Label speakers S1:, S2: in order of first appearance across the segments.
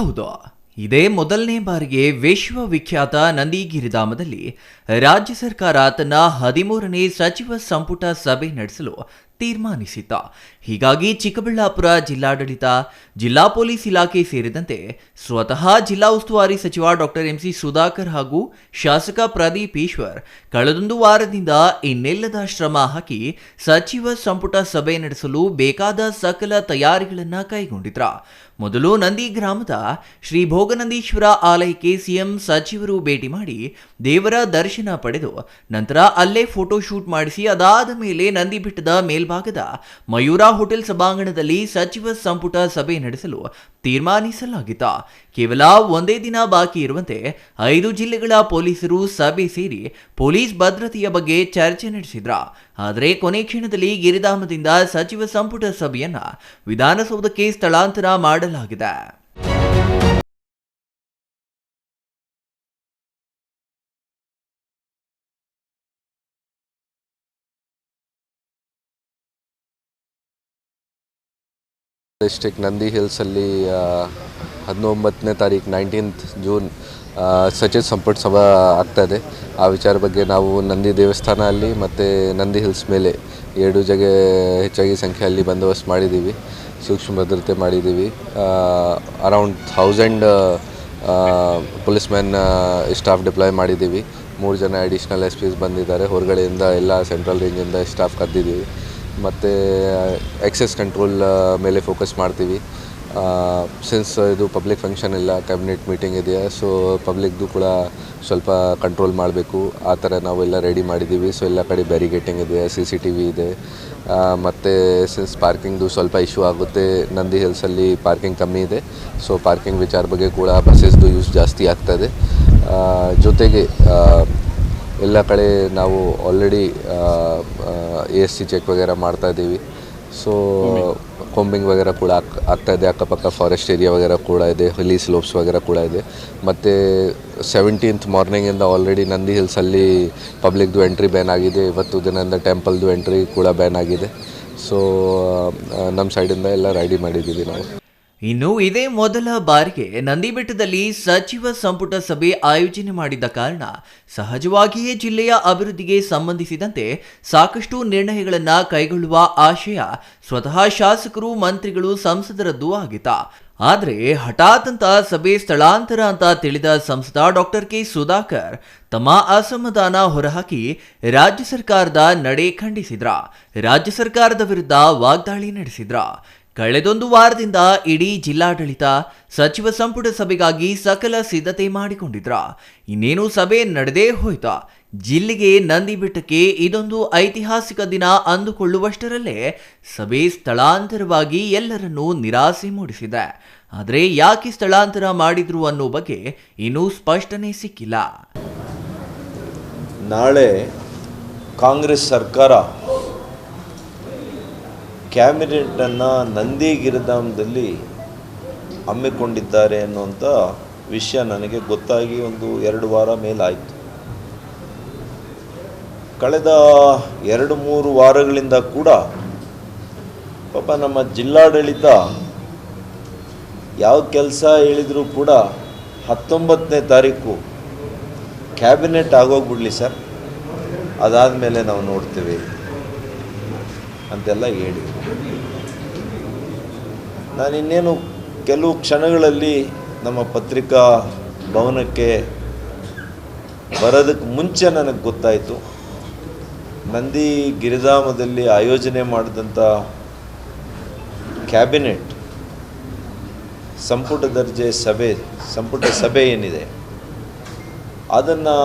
S1: ಹೌದು. ಇದೇ ಮೊದಲನೇ ಬಾರಿಗೆ ವಿಶ್ವವಿಖ್ಯಾತ ನಂದಿಗಿರಿಧಾಮದಲ್ಲಿ ರಾಜ್ಯ ಸರ್ಕಾರ ತನ್ನ ಹದಿಮೂರನೇ ಸಚಿವ ಸಂಪುಟ ಸಭೆ ನಡೆಸಲು ತೀರ್ಮಾನಿಸಿತ್ತ ಹೀಗಾಗಿ ಚಿಕ್ಕಬಳ್ಳಾಪುರ ಜಿಲ್ಲಾಡಳಿತ, ಜಿಲ್ಲಾ ಪೊಲೀಸ್ ಇಲಾಖೆ ಸೇರಿದಂತೆ ಸ್ವತಃ ಜಿಲ್ಲಾ ಉಸ್ತುವಾರಿ ಸಚಿವ ಡಾಕ್ಟರ್ ಎಂಸಿ ಸುಧಾಕರ್ ಹಾಗೂ ಶಾಸಕ ಪ್ರದೀಪ್ ಈಶ್ವರ್ ಕಳೆದೊಂದು ವಾರದಿಂದ ಇನ್ನೆಲ್ಲದ ಶ್ರಮ ಹಾಕಿ ಸಚಿವ ಸಂಪುಟ ಸಭೆ ನಡೆಸಲು ಬೇಕಾದ ಸಕಲ ತಯಾರಿಗಳನ್ನು ಕೈಗೊಂಡಿದ್ರ. ಮೊದಲು ನಂದಿ ಗ್ರಾಮದ ಶ್ರೀ ಭೋಗನಂದೀಶ್ವರ ಆಲಯಕ್ಕೆ ಸಿಎಂ ಸಚಿವರು ಭೇಟಿ ಮಾಡಿ ದೇವರ ದರ್ಶನ ಪಡೆದು ನಂತರ ಅಲ್ಲೇ ಫೋಟೋ ಶೂಟ್ ಮಾಡಿಸಿ ಅದಾದ ಮೇಲೆ ನಂದಿ ಬೆಟ್ಟದ ಮೇಲ್ಭಾಗದ ಮಯೂರ ಹೋಟೆಲ್ ಸಭಾಂಗಣದಲ್ಲಿ ಸಚಿವ ಸಂಪುಟ ಸಭೆ ನಡೆಸಲು ತೀರ್ಮಾನಿಸಲಾಗಿತ್ತು ಕೇವಲ ಒಂದೇ ದಿನ ಬಾಕಿ ಇರುವಂತೆ ಐದು ಜಿಲ್ಲೆಗಳ ಪೊಲೀಸರು ಸಭೆ ಸೇರಿ ಪೊಲೀಸ್ ಭದ್ರತೆಯ ಬಗ್ಗೆ ಚರ್ಚೆ ನಡೆಸಿದ್ರ. ಆದರೆ ಕೊನೆ ಕ್ಷಣದಲ್ಲಿ ಗಿರಿಧಾಮದಿಂದ ಸಚಿವ ಸಂಪುಟ ಸಭೆಯನ್ನ ವಿಧಾನಸೌಧಕ್ಕೆ ಸ್ಥಳಾಂತರ ಮಾಡಲಾಗಿದೆ.
S2: ಡಿಸ್ಟಿಕ್ ನಂದಿ ಹಿಲ್ಸಲ್ಲಿ ಹದಿನೊಂಬತ್ತನೇ ತಾರೀಕು ನೈನ್ಟೀನ್ತ್ ಜೂನ್ ಸಚಿವ ಸಂಪುಟ ಸಭಾ ಆಗ್ತಾ ಇದೆ. ಆ ವಿಚಾರ ಬಗ್ಗೆ ನಾವು ನಂದಿ ದೇವಸ್ಥಾನ ಅಲ್ಲಿ ಮತ್ತು ನಂದಿ ಹಿಲ್ಸ್ ಮೇಲೆ ಎರಡು ಜಗ ಹೆಚ್ಚಾಗಿ ಸಂಖ್ಯೆಯಲ್ಲಿ ಬಂದೋಬಸ್ತ್ ಮಾಡಿದ್ದೀವಿ ಸೂಕ್ಷ್ಮ ಭದ್ರತೆ ಮಾಡಿದ್ದೀವಿ around thousand police man staff deploy ಮಾಡಿದ್ದೀವಿ ಮೂರು ಜನ ಅಡಿಷ್ನಲ್ ಎಸ್ ಪಿಸ್ ಬಂದಿದ್ದಾರೆ. ಹೊರಗಡೆಯಿಂದ ಎಲ್ಲ ಸೆಂಟ್ರಲ್ ರೇಂಜಿಂದ ಸ್ಟಾಫ್ ಕರೆದಿದ್ದೀವಿ ಮತ್ತು ಎಕ್ಸೆಸ್ ಕಂಟ್ರೋಲ್ ಮೇಲೆ ಫೋಕಸ್ ಮಾಡ್ತೀವಿ. ಸಿನ್ಸ್ ಇದು ಪಬ್ಲಿಕ್ ಫಂಕ್ಷನ್ ಇಲ್ಲ ಕ್ಯಾಬಿನೆಟ್ ಮೀಟಿಂಗ್ ಇದೆಯಾ ಸೊ ಪಬ್ಲಿಕ್ದು ಕೂಡ ಸ್ವಲ್ಪ ಕಂಟ್ರೋಲ್ ಮಾಡಬೇಕು. ಆ ಥರ ನಾವೆಲ್ಲ ರೆಡಿ ಮಾಡಿದ್ದೀವಿ. ಸೊ ಎಲ್ಲ ಕಡೆ ಬ್ಯಾರಿಗೇಟಿಂಗ್ ಇದೆ ಸಿ ಸಿ ಟಿ ವಿ ಇದೆ. ಮತ್ತು ಸಿನ್ಸ್ ಪಾರ್ಕಿಂಗ್ದು ಸ್ವಲ್ಪ ಇಶ್ಯೂ ಆಗುತ್ತೆ, ನಂದಿ ಹಿಲ್ಸಲ್ಲಿ ಪಾರ್ಕಿಂಗ್ ಕಮ್ಮಿ ಇದೆ. ಸೊ ಪಾರ್ಕಿಂಗ್ ವಿಚಾರ ಬಗ್ಗೆ ಕೂಡ ಬಸ್ಸಸ್ದು ಯೂಸ್ ಜಾಸ್ತಿ ಆಗ್ತದೆ. ಜೊತೆಗೆ ಎಲ್ಲ ಕಡೆ ನಾವು already A S C check ವಗೇರ ಮಾಡ್ತಾ ಇದ್ದೀವಿ. ಸೊ ಕೊಂಬಿಂಗ್ ವಗೇರ ಕೂಡ ಆಗ್ ಆಗ್ತಾ ಇದೆ. ಅಕ್ಕಪಕ್ಕ ಫಾರೆಸ್ಟ್ ಏರಿಯಾ ವಗೇರ ಕೂಡ ಇದೆ. ಹಿಲಿ ಸ್ಲೋಪ್ಸ್ ವಗೇರ ಕೂಡ ಇದೆ. ಮತ್ತು ಸೆವೆಂಟೀನ್ತ್ ಮಾರ್ನಿಂಗಿಂದ ಆಲ್ರೆಡಿ ನಂದಿ ಹಿಲ್ಸಲ್ಲಿ ಪಬ್ಲಿಕ್ದು ಎಂಟ್ರಿ ಬ್ಯಾನ್ ಆಗಿದೆ. ಇವತ್ತು ದಿನದಿಂದ ಟೆಂಪಲ್ದು ಎಂಟ್ರಿ ಕೂಡ ಬ್ಯಾನ್ ಆಗಿದೆ. ಸೊ ನಮ್ಮ ಸೈಡಿಂದ ಎಲ್ಲ ರೆಡಿ ಮಾಡಿದ್ದೀವಿ ನಾವು.
S1: ಇನ್ನು ಇದೇ ಮೊದಲ ಬಾರಿಗೆ ನಂದಿಬೆಟ್ಟದಲ್ಲಿ ಸಚಿವ ಸಂಪುಟ ಸಭೆ ಆಯೋಜನೆ ಮಾಡಿದ್ದ ಕಾರಣ ಸಹಜವಾಗಿಯೇ ಜಿಲ್ಲೆಯ ಅಭಿವೃದ್ಧಿಗೆ ಸಂಬಂಧಿಸಿದಂತೆ ಸಾಕಷ್ಟು ನಿರ್ಣಯಗಳನ್ನು ಕೈಗೊಳ್ಳುವ ಆಶಯ ಸ್ವತಃ ಶಾಸಕರು, ಮಂತ್ರಿಗಳು, ಸಂಸದರದ್ದು ಆಗಿತ್ತ. ಆದರೆ ಹಠಾತ್ ಅಂತ ಸಭೆ ಸ್ಥಳಾಂತರ ಅಂತ ತಿಳಿದ ಸಂಸದ ಡಾಕ್ಟರ್ ಕೆ ಸುಧಾಕರ್ ತಮ್ಮ ಅಸಮಾಧಾನ ಹೊರಹಾಕಿ ರಾಜ್ಯ ಸರ್ಕಾರದ ನಡೆ ಖಂಡಿಸಿದ್ರ. ರಾಜ್ಯ ಸರ್ಕಾರದ ವಿರುದ್ಧ ವಾಗ್ದಾಳಿ ನಡೆಸಿದ್ರ. ಕಳೆದೊಂದು ವಾರದಿಂದ ಇಡೀ ಜಿಲ್ಲಾಡಳಿತ ಸಚಿವ ಸಂಪುಟ ಸಭೆಗಾಗಿ ಸಕಲ ಸಿದ್ಧತೆ ಮಾಡಿಕೊಂಡಿದ್ರ. ಇನ್ನೇನು ಸಭೆ ನಡೆದೇ ಹೋಯ್ತಾ. ಜಿಲ್ಲೆಗೆ ನಂದಿ ಬೆಟ್ಟಕ್ಕೆ ಇದೊಂದು ಐತಿಹಾಸಿಕ ದಿನ ಅಂದುಕೊಳ್ಳುವಷ್ಟರಲ್ಲೇ ಸಭೆ ಸ್ಥಳಾಂತರವಾಗಿ ಎಲ್ಲರನ್ನೂ ನಿರಾಸೆ ಮೂಡಿಸಿದೆ. ಆದರೆ ಯಾಕೆ ಸ್ಥಳಾಂತರ ಮಾಡಿದ್ರು ಅನ್ನೋ ಬಗ್ಗೆ ಇನ್ನೂ ಸ್ಪಷ್ಟನೆ ಸಿಕ್ಕಿಲ್ಲ.
S3: ನಾಳೆ ಕಾಂಗ್ರೆಸ್ ಸರ್ಕಾರ ಕ್ಯಾಬಿನೆಟನ್ನು ನಂದಿಗಿರಿಧಾಮದಲ್ಲಿ ಹಮ್ಮಿಕೊಂಡಿದ್ದಾರೆ ಅನ್ನುವಂಥ ವಿಷಯ ನನಗೆ ಗೊತ್ತಾಗಿ ಒಂದು ಎರಡು ವಾರ ಮೇಲಾಯಿತು. ಕಳೆದ ಎರಡು ಮೂರು ವಾರಗಳಿಂದ ಕೂಡ ಪಾಪ ನಮ್ಮ ಜಿಲ್ಲಾಡಳಿತ ಯಾವ ಕೆಲಸ ಹೇಳಿದರೂ ಕೂಡ ಹತ್ತೊಂಬತ್ತನೇ ತಾರೀಕು ಕ್ಯಾಬಿನೆಟ್ ಆಗೋಗ್ಬಿಡಲಿ ಸರ್. ಅದಾದಮೇಲೆ ನಾವು ನೋಡ್ತೀವಿ. ಅಂತೆಲ್ಲ ಹೇಳಿ. ನಾನು ಇನ್ನೇನು ಕೆಲವು ಕ್ಷಣಗಳಲ್ಲಿ ನಮ್ಮ ಪತ್ರಿಕಾ ಭವನಕ್ಕೆ ಬರೋದಕ್ಕೆ ಮುಂಚೆ ನನಗೆ ಗೊತ್ತಾಯಿತು. ನಂದಿ ಗಿರಿಧಾಮದಲ್ಲಿ ಆಯೋಜನೆ ಮಾಡಿದಂಥ ಕ್ಯಾಬಿನೆಟ್ ಸಂಪುಟ ದರ್ಜೆ ಸಭೆ, ಸಂಪುಟ ಸಭೆ ಏನಿದೆ. ಅದನ್ನು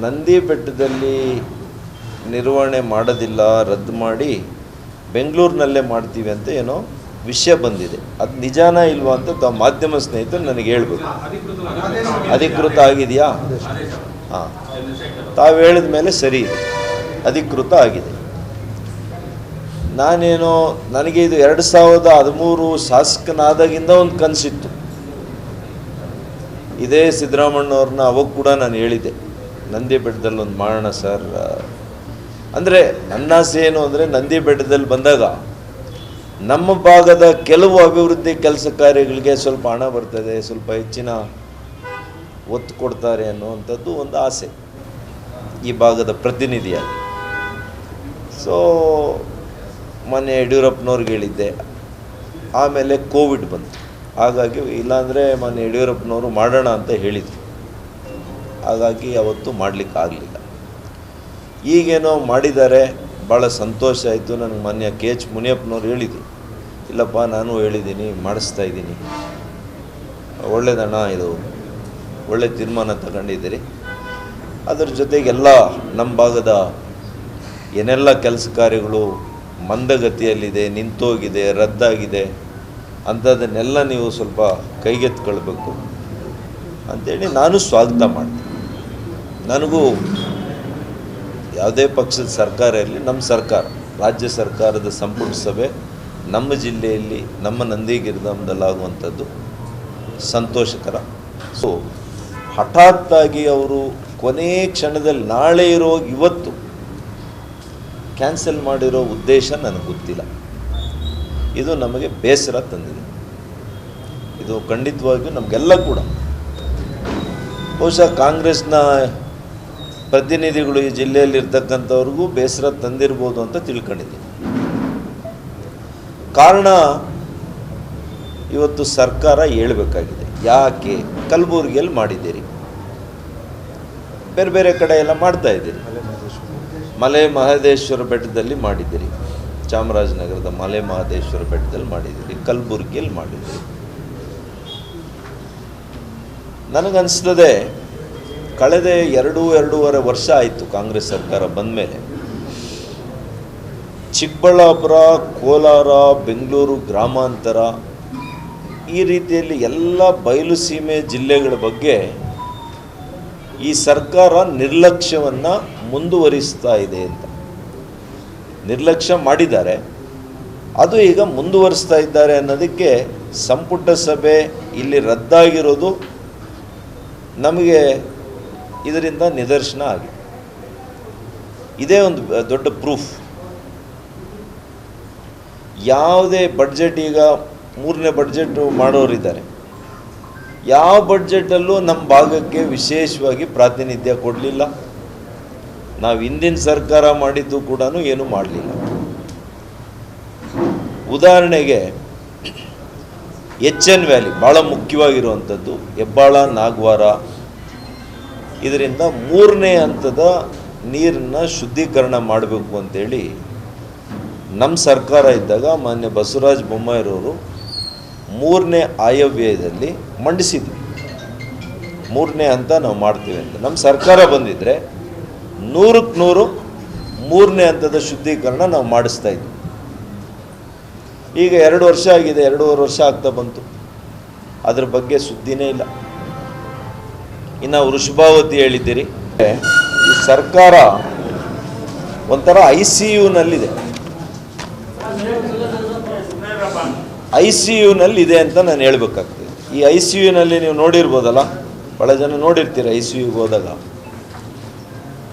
S3: ನಂದಿ ಬೆಟ್ಟದಲ್ಲಿ ನಿರ್ವಹಣೆ ಮಾಡೋದಿಲ್ಲ, ರದ್ದು ಮಾಡಿ ಬೆಂಗಳೂರಿನಲ್ಲೇ ಮಾಡ್ತೀವಿ ಅಂತ ಏನೋ ವಿಷಯ ಬಂದಿದೆ. ಅದು ನಿಜಾನ ಇಲ್ವಾ ಅಂತ ತಾವು ಮಾಧ್ಯಮ ಸ್ನೇಹಿತರು ನನಗೆ ಹೇಳ್ಬೋದು ಅಧಿಕೃತ ಆಗಿದೆಯಾ? ಹಾಂ. ತಾವು ಹೇಳಿದ ಮೇಲೆ ಸರಿ ಇದೆ. ಅಧಿಕೃತ ಆಗಿದೆ. ನಾನೇನೋ ನನಗೆ ಇದು ಎರಡು ಸಾವಿರದ ಹದಿಮೂರು ಶಾಸಕನಾದಾಗಿಂದ ಒಂದು ಕನಸಿತ್ತು. ಇದೇ ಸಿದ್ದರಾಮಣ್ಣವ್ರನ್ನ ಅವಾಗ ಕೂಡ ನಾನು ಹೇಳಿದ್ದೆ. ನಂದಿ ಬೆಟ್ಟದಲ್ಲಿ ಒಂದು ಮಾಡೋಣ ಸರ್ ಅಂದರೆ ನನ್ನ ಆಸೆ ಏನು ಅಂದರೆ ನಂದಿ ಬೆಟ್ಟದಲ್ಲಿ ಬಂದಾಗ ನಮ್ಮ ಭಾಗದ ಕೆಲವು ಅಭಿವೃದ್ಧಿ ಕೆಲಸ ಕಾರ್ಯಗಳಿಗೆ ಸ್ವಲ್ಪ ಹಣ ಬರ್ತದೆ, ಸ್ವಲ್ಪ ಹೆಚ್ಚಿನ ಒತ್ತು ಕೊಡ್ತಾರೆ ಅನ್ನುವಂಥದ್ದು ಒಂದು ಆಸೆ ಈ ಭಾಗದ ಪ್ರತಿನಿಧಿಯಾಗಿ. ಸೊ ಮೊನ್ನೆ ಯಡಿಯೂರಪ್ಪನವ್ರಿಗೆ ಹೇಳಿದ್ದೆ, ಆಮೇಲೆ ಕೋವಿಡ್ ಬಂತು. ಹಾಗಾಗಿ ಇಲ್ಲಾಂದರೆ ಮೊನ್ನೆ ಯಡಿಯೂರಪ್ಪನವರು ಮಾಡೋಣ ಅಂತ ಹೇಳಿದರು. ಹಾಗಾಗಿ ಅವತ್ತು ಮಾಡಲಿಕ್ಕಾಗಲಿಲ್ಲ. ಈಗೇನೋ ಮಾಡಿದ್ದಾರೆ ಭಾಳ ಸಂತೋಷ ಆಯಿತು. ನನಗೆ ಮೊನ್ನೆ ಕೆ ಎಚ್ ಮುನಿಯಪ್ಪನವ್ರು ಹೇಳಿದರು, ಇಲ್ಲಪ್ಪ, ನಾನು ಹೇಳಿದ್ದೀನಿ ಮಾಡಿಸ್ತಾ ಇದ್ದೀನಿ ಒಳ್ಳೆಯದಣ್ಣ ಇದು ಒಳ್ಳೆ ತೀರ್ಮಾನ ತಗೊಂಡಿದ್ದೀರಿ. ಅದರ ಜೊತೆಗೆಲ್ಲ ನಮ್ಮ ಭಾಗದ ಏನೆಲ್ಲ ಕೆಲಸ ಕಾರ್ಯಗಳು ಮಂದಗತಿಯಲ್ಲಿದೆ, ನಿಂತೋಗಿದೆ, ರದ್ದಾಗಿದೆ ಅಂಥದ್ದನ್ನೆಲ್ಲ ನೀವು ಸ್ವಲ್ಪ ಕೈಗೆತ್ಕೊಳ್ಬೇಕು. ಅಂಥೇಳಿ ನಾನು ಸ್ವಾಗತ ಮಾಡ್ತೀನಿ. ನನಗೂ ಯಾವುದೇ ಪಕ್ಷದ ಸರ್ಕಾರ ಇರಲಿ, ನಮ್ಮ ಸರ್ಕಾರ, ರಾಜ್ಯ ಸರ್ಕಾರದ ಸಂಪುಟ ಸಭೆ ನಮ್ಮ ಜಿಲ್ಲೆಯಲ್ಲಿ, ನಮ್ಮ ನಂದಿಗಿರಿಧಾಮದಲ್ಲಾಗುವಂಥದ್ದು ಸಂತೋಷಕರ. ಸೊ ಹಠಾತ್ತಾಗಿ ಅವರು ಕೊನೆ ಕ್ಷಣದಲ್ಲಿ, ನಾಳೆ ಇರೋ ಇವತ್ತು ಕ್ಯಾನ್ಸಲ್ ಮಾಡಿರೋ ಉದ್ದೇಶ ನನಗೆ ಗೊತ್ತಿಲ್ಲ. ಇದು ನಮಗೆ ಬೇಸರ ತಂದಿದೆ. ಇದು ಖಂಡಿತವಾಗಿಯೂ ನಮಗೆಲ್ಲ ಕೂಡ. ಬಹುಶಃ ಕಾಂಗ್ರೆಸ್ನ ಪ್ರತಿನಿಧಿಗಳು ಈ ಜಿಲ್ಲೆಯಲ್ಲಿರ್ತಕ್ಕಂಥವ್ರಿಗೂ ಬೇಸರ ತಂದಿರ್ಬೋದು ಅಂತ ತಿಳ್ಕೊಂಡಿದ್ದೀನಿ. ಕಾರಣ ಇವತ್ತು ಸರ್ಕಾರ ಹೇಳಬೇಕಾಗಿದೆ. ಯಾಕೆ? ಕಲಬುರಗಿಯಲ್ಲಿ ಮಾಡಿದ್ದೀರಿ. ಬೇರೆ ಬೇರೆ ಕಡೆ ಎಲ್ಲ ಮಾಡ್ತಾ ಇದ್ದೀರಿ. ಮಲೆ ಮಹದೇಶ್ವರ ಬೆಟ್ಟದಲ್ಲಿ ಮಾಡಿದ್ದೀರಿ. ಚಾಮರಾಜನಗರದ ಮಲೆ ಮಹದೇಶ್ವರ ಬೆಟ್ಟದಲ್ಲಿ ಮಾಡಿದ್ದೀರಿ. ಕಲಬುರಗಿಯಲ್ಲಿ ಮಾಡಿದ್ದೀರಿ. ನನಗನ್ನಿಸ್ತದೆ ಕಳೆದ ಎರಡು, ಎರಡೂವರೆ ವರ್ಷ ಆಯಿತು ಕಾಂಗ್ರೆಸ್ ಸರ್ಕಾರ ಬಂದ ಮೇಲೆ. ಚಿಕ್ಕಬಳ್ಳಾಪುರ, ಕೋಲಾರ, ಬೆಂಗಳೂರು ಗ್ರಾಮಾಂತರ ಈ ರೀತಿಯಲ್ಲಿ ಎಲ್ಲ ಬಯಲು ಸೀಮೆ ಜಿಲ್ಲೆಗಳ ಬಗ್ಗೆ ಈ ಸರ್ಕಾರ ನಿರ್ಲಕ್ಷ್ಯವನ್ನು ಮುಂದುವರಿಸ್ತಾ ಇದೆ ಅಂತ. ನಿರ್ಲಕ್ಷ್ಯ ಮಾಡಿದ್ದಾರೆ. ಅದು ಈಗ ಮುಂದುವರಿಸ್ತಾ ಇದ್ದಾರೆ ಅನ್ನೋದಕ್ಕೆ ಸಂಪುಟ ಸಭೆ ಇಲ್ಲಿ ರದ್ದಾಗಿರೋದು ನಮಗೆ ಇದರಿಂದ ನಿದರ್ಶನ ಆಗಿದೆ. ಇದೇ ಒಂದು ದೊಡ್ಡ ಪ್ರೂಫ್ ಯಾವುದೇ ಬಡ್ಜೆಟ್ ಈಗ ಮೂರನೇ ಬಡ್ಜೆಟ್ ಮಾಡೋರಿದ್ದಾರೆ. ಯಾವ ಬಡ್ಜೆಟಲ್ಲೂ ನಮ್ಮ ಭಾಗಕ್ಕೆ ವಿಶೇಷವಾಗಿ ಪ್ರಾತಿನಿಧ್ಯ ಕೊಡಲಿಲ್ಲ. ನಾವು ಹಿಂದಿನ ಸರ್ಕಾರ ಮಾಡಿದ್ದು ಕೂಡ ಏನು ಮಾಡಲಿಲ್ಲ. ಉದಾಹರಣೆಗೆ, ಎಚ್ ಎನ್ ವ್ಯಾಲಿ ಭಾಳ ಮುಖ್ಯವಾಗಿರುವಂಥದ್ದು ಹೆಬ್ಬಾಳ, ನಾಗವಾರ ಇದರಿಂದ ಮೂರನೇ ಹಂತದ ನೀರನ್ನು ಶುದ್ಧೀಕರಣ ಮಾಡಬೇಕು ಅಂತೇಳಿ ನಮ್ಮ ಸರ್ಕಾರ ಇದ್ದಾಗ ಮಾನ್ಯ ಬಸವರಾಜ ಬೊಮ್ಮಾಯಿರವರು ಮೂರನೇ ಆಯವ್ಯಯದಲ್ಲಿ ಮಂಡಿಸಿದ್ವಿ. ಮೂರನೇ ಹಂತ ನಾವು ಮಾಡ್ತೀವಿ ಅಂತ. ನಮ್ಮ ಸರ್ಕಾರ ಬಂದಿದ್ದರೆ ನೂರಕ್ಕೆ ನೂರು ಮೂರನೇ ಹಂತದ ಶುದ್ಧೀಕರಣ ನಾವು ಮಾಡಿಸ್ತಾ ಇದ್ವಿ. ಈಗ ಎರಡು ವರ್ಷ ಆಗಿದೆ, ಎರಡೂವರೆ ವರ್ಷ ಆಗ್ತಾ ಬಂತು. ಅದ್ರ ಬಗ್ಗೆ ಸುದ್ದಿನೇ ಇಲ್ಲ. ಇನ್ನು ವೃಷಭಾವತಿ ಹೇಳಿದ್ದೀರಿ. ಈ ಸರ್ಕಾರ ಒಂಥರ ಐ ಸಿ ಯುನಲ್ಲಿದೆ ಐ ಸಿ ಯುನಲ್ಲಿ ಇದೆ ಅಂತ ನಾನು ಹೇಳ್ಬೇಕಾಗ್ತದೆ. ಈ ಐ ಸಿ ಯುನಲ್ಲಿ ನೀವು ನೋಡಿರ್ಬೋದಲ್ಲ, ಬಹಳ ಜನ ನೋಡಿರ್ತೀರ ಐ ಸಿ ಯುಗೆ ಹೋದಾಗ.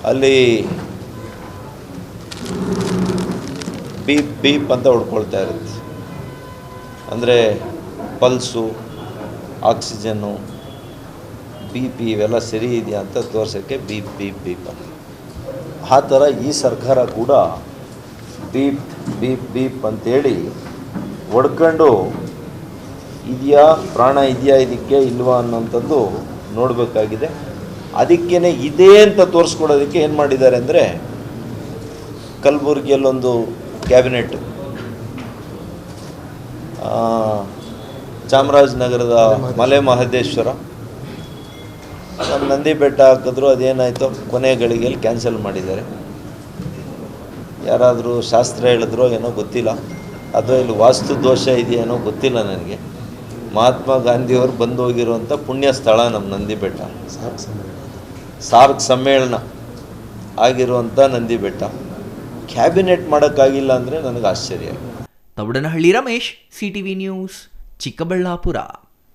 S3: ಅಲ್ಲಿ ಬೀಪ್ ಬೀಪ್ ಅಂತ ಹೊಡ್ಕೊಳ್ತಾ ಇರುತ್ತೆ. ಅಂದರೆ ಪಲ್ಸು, ಆಕ್ಸಿಜನ್ನು ಬಿ ಪಿ ಇವೆಲ್ಲ ಸರಿ ಇದೆಯಾ ಅಂತ ತೋರ್ಸೋಕ್ಕೆ ಬೀಪ್ ಬೀಪ್ ಬೀಪ್ ಅಂತ. ಆ ಥರ ಈ ಸರ್ಕಾರ ಕೂಡ ಬೀಪ್ ಬೀಪ್ ಬೀಪ್ ಅಂತೇಳಿ ಹೊಡ್ಕೊಂಡು ಇದೆಯಾ, ಪ್ರಾಣ ಇದೆಯಾ ಇದಕ್ಕೆ ಇಲ್ವಾ ಅನ್ನೋಂಥದ್ದು ನೋಡಬೇಕಾಗಿದೆ. ಅದಕ್ಕೇ ಇದೆ ಅಂತ ತೋರಿಸ್ಕೊಡೋದಕ್ಕೆ ಏನು ಮಾಡಿದ್ದಾರೆ ಅಂದರೆ ಕಲಬುರಗಿಯಲ್ಲೊಂದು ಕ್ಯಾಬಿನೆಟ್ ಚಾಮರಾಜನಗರದ ಮಲೆ ಮಹದೇಶ್ವರ ನಮ್ಮ ನಂದಿ ಬೆಟ್ಟ ಹಾಕಿದ್ರು ಅದೇನಾಯಿತು? ಕೊನೆ ಗಳಿಗೆಯಲ್ಲಿ ಕ್ಯಾನ್ಸಲ್ ಮಾಡಿದ್ದಾರೆ. ಯಾರಾದರೂ ಶಾಸ್ತ್ರ ಹೇಳಿದ್ರೋ ಏನೋ ಗೊತ್ತಿಲ್ಲ. ಅಥವಾ ಇಲ್ಲಿ ವಾಸ್ತು ದೋಷ ಇದೆಯೇನೋ ಗೊತ್ತಿಲ್ಲ ನನಗೆ. ಮಹಾತ್ಮ ಗಾಂಧಿಯವರು ಬಂದು ಹೋಗಿರುವಂಥ ಪುಣ್ಯ ಸ್ಥಳ ನಮ್ಮ ನಂದಿ ಬೆಟ್ಟ. ಸಾರ್ಕ್ ಸಮ್ಮೇಳನ. ಆಗಿರುವಂಥ ನಂದಿ ಬೆಟ್ಟ. ಕ್ಯಾಬಿನೆಟ್ ಮಾಡೋಕ್ಕಾಗಿಲ್ಲ ಅಂದರೆ ನನಗೆ ಆಶ್ಚರ್ಯ.
S1: Tavadanahalli Ramesh CTV news Chikkaballapur.